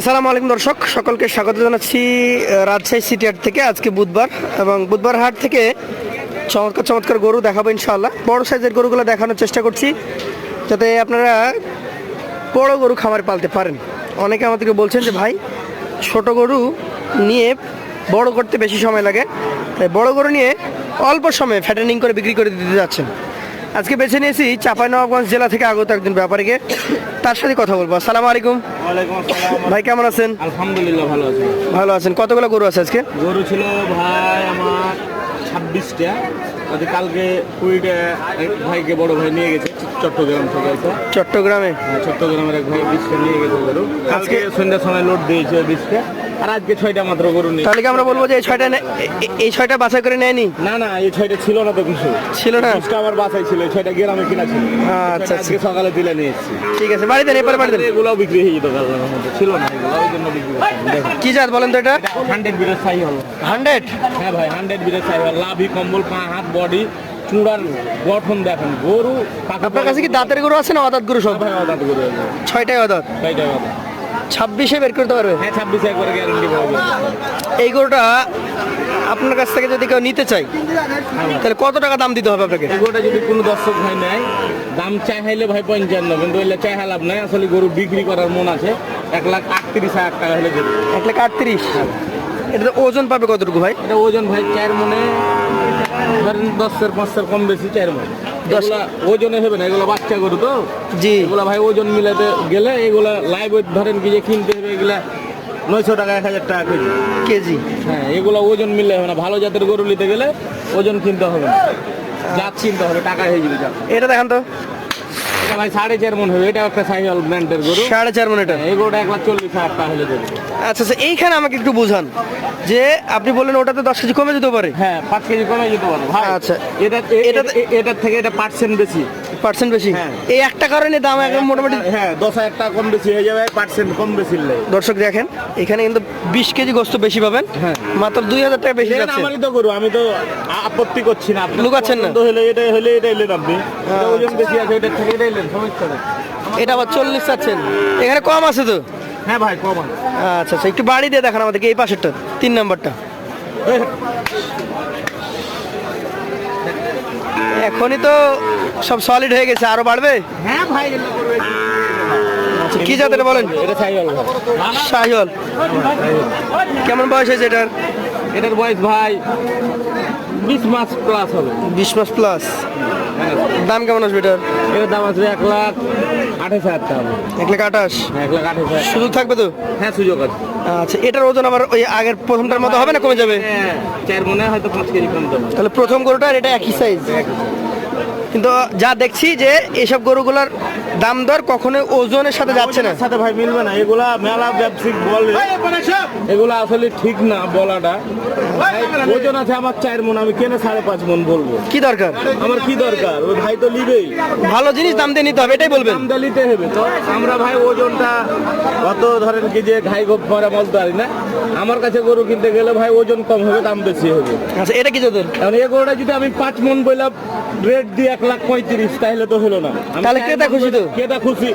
আসসালামু আলাইকুম দর্শক, সকলকে স্বাগত জানাচ্ছি রাজশাহী সিটি হাট থেকে আজকে বুধবার এবং বুধবার হাট থেকে চমৎকার চমৎকার গরু দেখাবো ইনশাআল্লাহ। বড় সাইজের গরুগুলো দেখানোর চেষ্টা করছি, যাতে আপনারা বড় গরু খামারে পালতে পারেন। অনেকে আমাদেরকে বলছেন যে, ভাই, ছোট গরু নিয়ে বড় করতে বেশি সময় লাগে। তাই বড় গরু নিয়ে অল্প সময়ে ফ্যাটেনিং করে বিক্রি করে দিতে যাচ্ছেন। আজকে বেছে নিয়েছি চাঁপাইনবাবগঞ্জ জেলা থেকে আগত একজন ব্যাপারীকে, তার সাথে কথা বলব। আসসালামু আলাইকুম। ভাই কেমন আছেন? আলহামদুলিল্লাহ ভালো আছি। ভালো আছেন। কতগুলো গরু আছে আজকে? গরু ছিল ভাই আমার ছাব্বিশটা। কালকে কুড়িটা এক ভাইকে বড় ভাই নিয়ে গেছে চট্টগ্রাম থেকে চট্টগ্রামে? হ্যাঁ, চট্টগ্রামের এক ভাই বিশটা নিয়ে গেছে গরু। কালকে সন্ধ্যার সময় লোড দিয়েছে বিশটা আর আজকে ছয়টা মাত্র গরু নিয়ে। তাহলে কি আমরা বলব যে এই ছয়টা এই ছয়টা বাছাই করে নেয়নি? না না এই ছয়টা ছিল না তো কিছু ছিল না? বিশটা আমার বাসায় ছিল এই ছয়টা গ্রামে কিনা ছিল। আচ্ছা, আজকে সকালে দিলে নিয়ে এসেছি। ঠিক আছে বাড়ি দেন এরপরে বাড়ি দেন। এগুলোও বিক্রি হয়ে যেত মধ্যে ছিল না এগুলো ওই জন্য বিক্রি কি জাত বলেন তো এটা? হান্ড্রেড বিরের সাই হলো। হান্ড্রেড হ্যাঁ ভাই হান্ড্রেড বিরের সাই হলো। লাভি কম্বল পা হাত বডি চূড়ার গঠন দেখেন। গরু আপনার কাছে কি দাঁতের গরু আছে না অদাঁত গরু সব? ভাই অদাত গরু এগুলো। ছয়টাই অদাঁত। ছয়টা কথা ছাব্বিশে বের করতে পারবে? হ্যাঁ ছাব্বিশে একবারে গ্যারেন্টি এই গরুটা আপনার কাছ থেকে যদি কেউ নিতে চাই তাহলে কত টাকা দাম দিতে হবে আপনাকে? গরুটা যদি কোনো দর্শক ভাই নেয় দাম চাই হাইলে ভাই পঞ্চান্ন কিন্তু ওইলে চাই লাভ নাই। আসলে গরু বিক্রি করার মন আছে। এক লাখ আটত্রিশ হাজার টাকা হলে দেবে এক লাখ আটত্রিশ? এটা ওজন পাবে কতটুকু ভাই? এটা ওজন ভাই চার মনে ধরেন দশের পাঁচটার কম বেশি চার মনে। দশ- ওজনে হবে না এগুলো বাচ্চা গরু তো? জি। এগুলা ভাই ওজন মিলাতে গেলে এগুলা লাইভ ধরেন কি যে কিনতে হবে এগুলা নয়শো টাকা এক হাজার টাকা কেজি। কেজি। হ্যাঁ এগুলো ওজন মিললে হবে না ভালো জাতের গরু নিতে গেলে ওজন কিনতে হবে না। জাত কিনতে হবে টাকা হয়ে যাবে এটা দেখান তো। এটা ভাই সাড়ে চার মন হবে এটা একটা সাইকেল ব্র্যান্ডের গরু। সাড়ে চার মন এটা। এই গরুটা এক লাখ চল্লিশ হাজার টাকা হলে দেবে। আচ্ছা আচ্ছা এইখানে আমাকে একটু বুঝান। যে আপনি বললেন ওটাতে দশ কেজি কমে যেতে পারে। হ্যাঁ পাঁচ কেজি কমে যেতে পারে। আচ্ছা। এটা এটা এটার থেকে এটা পার্সেন্ট বেশি। পার্সেন্ট বেশি? হ্যাঁ। এই একটা কারণে দাম একদম মোটামুটি হ্যাঁ দশ হাজার টাকা কম বেশি হয়ে যাবে পার্সেন্ট কম বেশি দর্শক দেখেন এখানে কিন্তু বিশ কেজি গোস্ত বেশি পাবেন হ্যাঁ। মাত্র দুই হাজার টাকা বেশি যাচ্ছে। আমারই তো গরু আমি তো আপত্তি করছি না। আপনার লুকাচ্ছেন না? হলে এটা হলে এটা এলেন আপনি। ওজন বেশি আছে এটার থেকে এটা এলেন সমস্যা এটা আবার চল্লিশ চাচ্ছেন। এখানে কম আছে তো। হ্যাঁ ভাই কম আচ্ছা আচ্ছা একটু বাড়ি দিয়ে দেখান আমাদেরকে এই পাশেরটা তিন নাম্বারটা। এখনই তো সব সলিড হয়ে গেছে আরও বাড়বে? হ্যাঁ ভাই। আচ্ছা, কি জাতের বলেন? এটা সাইকেল ভাই। কেমন বয়স হয়েছে এটার? এটার বয়স ভাই বিশ মাস প্লাস হবে। বিশ মাস প্লাস দাম কেমন আসবে এটার? এটার দাম আসবে এক লাখ আঠাশ হাজার টাকা। এক লাখ আঠাশ? এক লাখ আঠাশ হাজার। সুযোগ থাকবে তো? হ্যাঁ সুযোগ আছে। আচ্ছা এটার ওজন আবার ওই আগের প্রথমটার মতো হবে না কমে যাবে? হ্যাঁ চার মনে হয়তো পাঁচ কেজি কমতে হবে তাহলে প্রথম গরুটার এটা একই সাইজ কিন্তু যা দেখছি যে এসব গরুগুলোর দাম দর কখনোই ওজনের সাথে যাচ্ছে না। সাথে ভাই মিলবে না। এগুলা মেলা ব্যবসায়িক বলে। এগুলা আসলে ঠিক না বলাটা। ওজন আছে আমার চার মন আমি কেন সাড়ে পাঁচ মন বলব? কি দরকার? আমার কি দরকার? ওই ভাই তো নিবেই। ভালো জিনিস দাম দিয়ে নিতে হবে এটাই বলবেন। দাম দিতে হবে। তো আমরা ভাই ওজনটা অত ধরেন কি যে ঘাই গোপ মারা বলতে পারি না। আমার কাছে গরু কিনতে গেলে ভাই ওজন কম হবে দাম বেশি হবে। আচ্ছা এটা কি এখন এই গরুটা যদি আমি পাঁচ মন বললাম রেট দিয়ে এক লাখ পঁয়ত্রিশ তাহলে তো হলো না। তাহলে চার খুশি তো? বললে- খুশি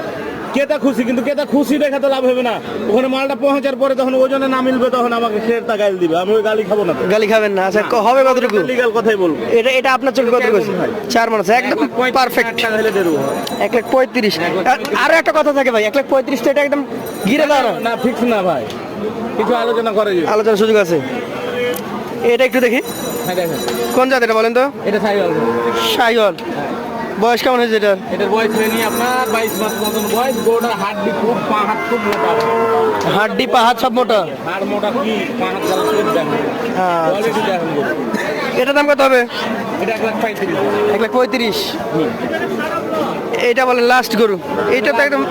ক্রেতা খুশি কিন্তু ক্রেতা খুশি দেখা তো লাভ হবে না। ওখানে মালটা পৌঁছার পরে তখন ওজনে না মিলবে তখন আমাকে ক্রেতা গাইল দিবে। আমি ওই গালি খাব না গালি খাবেন না। আচ্ছা হবে কতটুকু? লিগাল কথাই বলব। এটা এটা আপনার চোখে কত চার মানুষ একদম পারফেক্ট এক লাখ পঁয়ত্রিশ। আর- একটা কথা থাকে ভাই এক লাখ পঁয়ত্রিশ তো এটা একদম গিরে দাও না। ফিক্স না ভাই। কিছু আলোচনা করে। আলোচনার সুযোগ আছে। এটা একটু দেখি। কোন জাত এটা বলেন তো? এটা সাইহল সাইহল বয়স কেমন হয়েছে এটার? এটার বয়স হয়নি আপনার বাইশ মাস মতন বয়স গোটার হাড্ডি খুব পা হাত খুব মোটা। হাড্ডি পাহাড় সব মোটা? হাড় মোটা কি? পা হাত যারা খুব দেখেন। হ্যাঁ কোয়ালিটি দেখেন এটা দাম কত হবে? এটা এক লাখ পঁয়ত্রিশ। এক লাখ পঁয়ত্রিশ। এইটা বলেন লাস্ট গরু। এটা তো একদম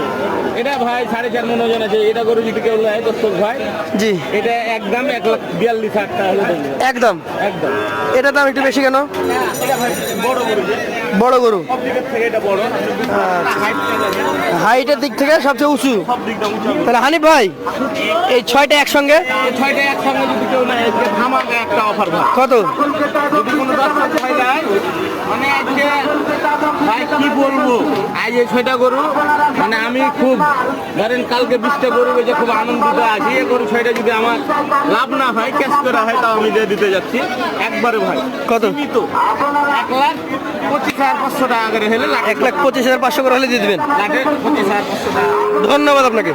এটা ভাই সাড়ে চার মন ওজন আছে। এটা গরু যদি কেউ নেয় দর্শক ভাই। জি। এটা একদম এক লাখ বিয়াল্লিশ হাজার টাকা একদম। একদম। এটা দাম একটু বেশি কেন? ভাই বড় গরু বড় গরু। এটা হাইটের দিক থেকে সবচেয়ে উঁচু। তাহলে হানিফ ভাই এই ছয়টা একসঙ্গে? ছয়টা একসঙ্গে যদি কেউ নেয় একটা অফার কত? যদি কোনো দর্শক ভাই মানে আজকে ভাই কি বলব? আজ এই ছয়টা গরু মানে আমি খুব ধরেন কালকে বিশটা গরু যে খুব আনন্দিত আছি। এ গরু ছয়টা যদি আমার লাভ না হয় ক্যাশ করা হয় তাও আমি দিয়ে দিতে যাচ্ছি। একবারে ভাই কত? তো এক লাখ পঁচিশ হাজার পাঁচশো টাকা করে হলে এক লাখ পঁচিশ হাজার পাঁচশো করে হলে দিয়ে দেবেন। লাখে পঁচিশ হাজার পাঁচশো টাকা। ধন্যবাদ আপনাকে।